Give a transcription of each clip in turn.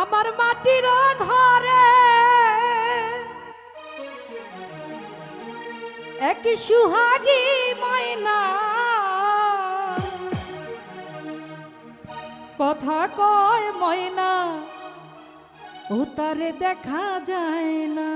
আমার মাটির ঘরে। এক সুহাগী ময়না। কথা কয় ময়না ও তারে দেখা যায় না।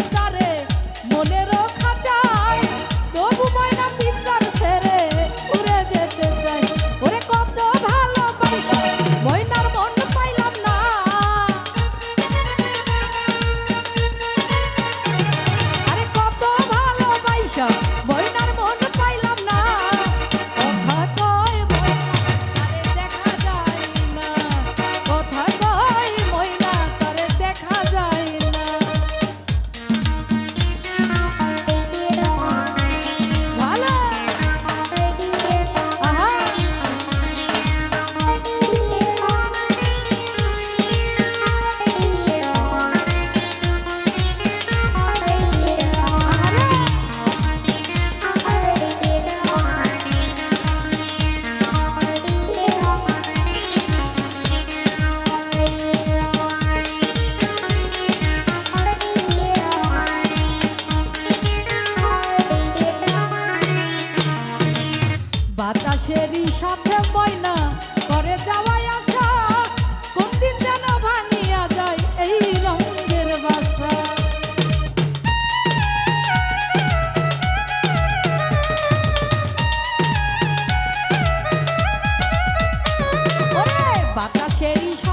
cheirinho